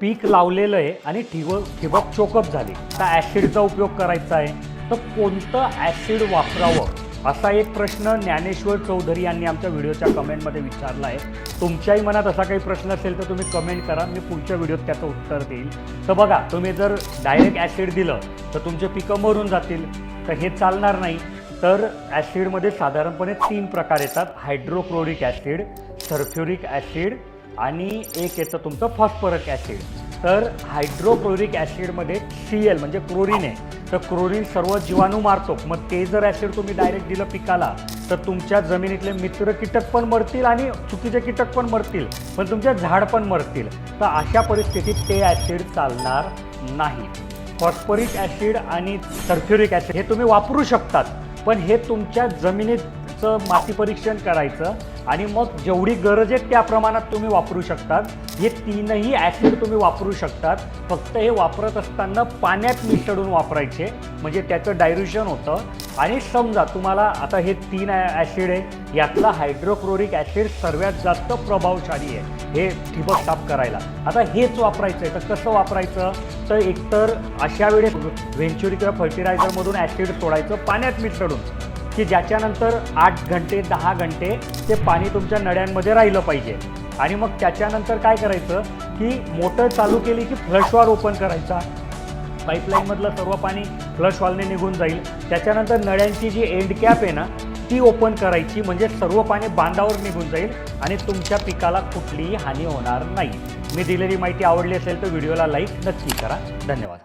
पीक लावलेलं आहे आणि ठिबक ठिबक चोकअप झाली. तर ॲसिडचा उपयोग करायचा आहे. तर कोणतं ॲसिड वापरावं? असा एक प्रश्न ज्ञानेश्वर चौधरी यांनी आमच्या व्हिडिओच्या कमेंटमध्ये विचारला आहे. तुमच्याही मनात असा काही प्रश्न असेल तर तुम्ही कमेंट करा. मी पुढच्या व्हिडिओत त्याचं उत्तर देईल. तर बघा तुम्ही जर डायरेक्ट ॲसिड दिलं तर तुमचे पिकं मरून जातील. तर हे चालणार नाही. तर ॲसिडमध्ये साधारणपणे तीन प्रकार येतात. हायड्रोक्लोरिक ॲसिड सल्फ्युरिक ॲसिड आणि एक येतं तुमचं फॉस्फरक ॲसिड. तर हायड्रोक्लोरिक ॲसिडमध्ये सी एल म्हणजे क्लोरीन आहे. तर क्लोरीन सर्व जीवाणू मारतो. मग ते जर ॲसिड तुम्ही डायरेक्ट दिलं पिकाला तर तुमच्या जमिनीतले मित्र कीटक पण मरतील आणि चुकीचे कीटक पण मरतील. पण तुमचे झाड पण मरतील. तर अशा परिस्थितीत ते ॲसिड चालणार नाही. फॉस्फरिक ॲसिड आणि सल्फ्युरिक ॲसिड हे तुम्ही वापरू शकतात. पण हे तुमच्या जमिनीत चं माती परीक्षण करायचं आणि मग जेवढी गरज आहे त्या प्रमाणात तुम्ही वापरू शकतात. हे तीनही ॲसिड तुम्ही वापरू शकतात. फक्त हे वापरत असताना पाण्यात मिसळून वापरायचे. म्हणजे त्याचं डायल्युशन होतं. आणि समजा तुम्हाला आता हे तीन ॲसिड आहे यातला हायड्रोक्लोरिक ॲसिड सर्वात जास्त प्रभावशाली आहे. हे ठिबक साफ करायला. आता हेच वापरायचं आहे तर कसं वापरायचं? तर एकतर अशा वेळेस व्हेंच्युरी किंवा फर्टिलायझरमधून ॲसिड सोडायचं पाण्यात मिसळून. की ज्याच्यानंतर आठ घंटे दहा घंटे ते पाणी तुमच्या नळ्यांमध्ये राहिलं पाहिजे. आणि मग त्याच्यानंतर काय करायचं की मोटर चालू केली की फ्लशवार ओपन करायचा. पाईपलाईनमधलं सर्व पाणी फ्लश वॉलने निघून जाईल. त्याच्यानंतर नळ्यांची जी एंड कॅप आहे ना ती ओपन करायची. म्हणजे सर्व पाणी बांधावर निघून जाईल आणि तुमच्या पिकाला कुठलीही हानी होणार नाही. मी दिलेली माहिती आवडली असेल तर व्हिडिओला लाईक नक्की करा. धन्यवाद.